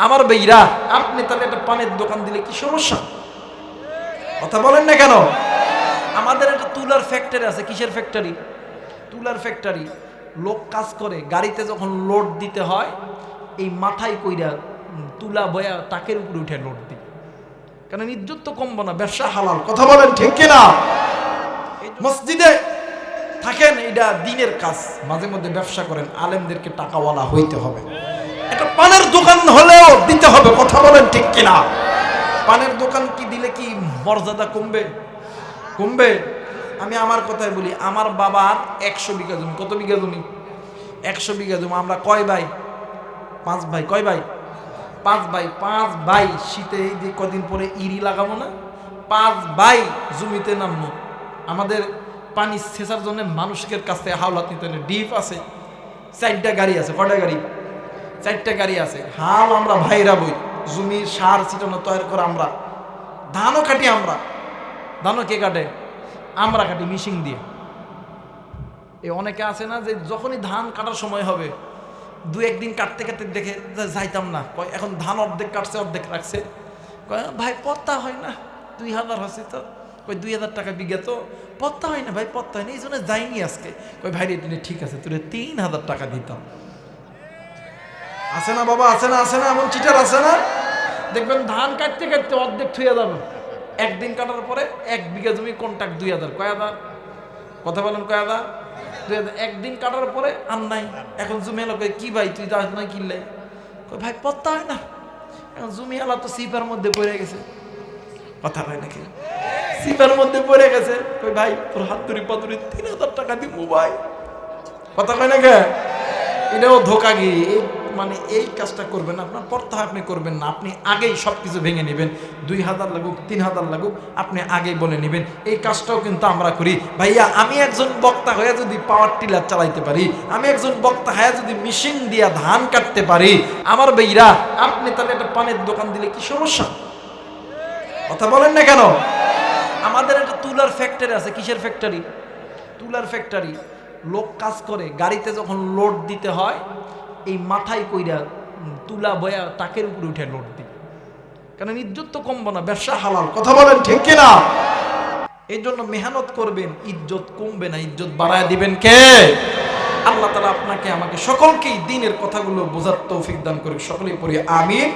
আমার বেইরা, আপনি তাহলে একটা পানের দোকান দিলে কি সমস্যা? কথা বলেন না কেন? আমাদের একটা তুলার ফ্যাক্টরি আছে, কিসের ফ্যাক্টরি তুলার ফ্যাক্টরি লোক কাজ করে, গাড়িতে যখন লোড দিতে হয়, এই মাথায় কইরা তুলা বয়া টাকের উপরে উঠে লোড দিই। কারণ ইজ্জত তো কমবো না, ব্যবসা হালাল, কথা বলেন ঠিক কিনা? মসজিদে থাকেন এটা দিনের কাজ, মাঝে মধ্যে ব্যবসা করেন, আলেমদেরকে টাকাওয়ালা হইতে হবে। একটা পানের দোকান হলেও দিতে হবে, কথা বলেন ঠিক কিনা। পানের দোকান কি দিলে কি মর্যাদা কমবে? কমবে? আমি আমার কথাই বলি, আমার বাবার একশো বিঘা জমি। কত বিঘা জমি? একশো বিঘা জমি। আমরা কয় ভাই? পাঁচ ভাই। কয় ভাই? পাঁচ ভাই। পাঁচ ভাই। শীতে এই যে কদিন পরে ইরি লাগাবো না? পাঁচ ভাই জমিতে নামবো। আমাদের পানি সেচার জন্য মানুষের কাছে হাওলাত নিতে ডিপ আছে, চারটা গাড়ি আছে কটা গাড়ি? চারটা গাড়ি আছে। হাল আমরা ভাইরা বই, জমি, সার, ছিটানো তৈরি করে আমরা। ধানও কাটি আমরা। ধানও কে কাটে? আমরা কাটি মিশিং দিয়ে। এ অনেকে আছে না যে যখনই ধান কাটার সময় হবে, দু একদিন কাটতে কাটতে দেখে যাইতাম না। কয়, এখন ধান অর্ধেক কাটছে, অর্ধেক রাখছে। কয়, ভাই, পত্তা হয় না। দুই হাজার হচ্ছে তো। কই দুই হাজার টাকা বিঘা তো। পত্তা হয় না, ভাই, পত্তা হয় না। এই জন্য যাইনি আজকে। কই ভাই রে ঠিক আছে, তোরে তিন হাজার টাকা দিতাম। আছে না বাবা, আছে না আছে না, এমন চিটার আছে না? দেখবেন ধান কাটতে কাটতে অর্ধেক থুয়ে যাবে। একদিন কাটার পরে এক বিঘা জমি কন্ট্রাক্ট দুই হাজার। কয় হাজার? কথা বলেন কয় হাজার? দুই হাজার। একদিন কাটার পরে আর নাই। এখন জমি এলো কি ভাই, তুই দাস নাই কিনলে? কয়, ভাই, পত্তা হয় না। এখন জমি এলা তো সিপার মধ্যে পড়ে গেছে। কথা হয় নাকি? সিপার মধ্যে পড়ে গেছে। কই ভাই, তোর হাত ধরি পাতুরি তিন হাজার টাকা দিব ভাই। কথা কয় না কে এটাও ধোকা গিয়ে। মানে এই কাজটা করবেন, আপনার পড়তে আপনি করবেন না, আপনি আগেই সব কিছু ভেঙে নেবেন। দুই হাজার লাগুক, তিন হাজার লাগুক, আপনি আগেই বলে নেবেন। এই কাজটাও কিন্তু আমরা করি। ভাইয়া, আমি একজন বক্তা হয়ে যদি পাওয়ার টিলার চালাইতে পারি, আমি একজন বক্তা হয়ে যদি মেশিন দিয়া ধান কাটতে পারি, আমার ভাইরা, আপনি তাহলে একটা পানের দোকান দিলে কি সমস্যা? কথা বলেন না কেন? আমাদের একটা তুলার ফ্যাক্টরি আছে, কিসের ফ্যাক্টরি তুলার ফ্যাক্টরি লোক কাজ করে, গাড়িতে যখন লোড দিতে হয় এই মাথায় কইরা তুলা বয়া তাকের উপরে উঠে লোট দিই কারণ ইজ্জত তো কমবো না, ব্যবসা হালাল, কথা বলেন ঠিক কিনা? এই জন্য মেহনত করবেন, ইজ্জত কমবে না, ইজ্জত বাড়ায় দিবেন কে? আল্লাহ তালা আপনাকে, আমাকে সকলকেই দিনের কথাগুলো বোঝার তৌফিক দান করে সকলেই পড়ি, আমিন।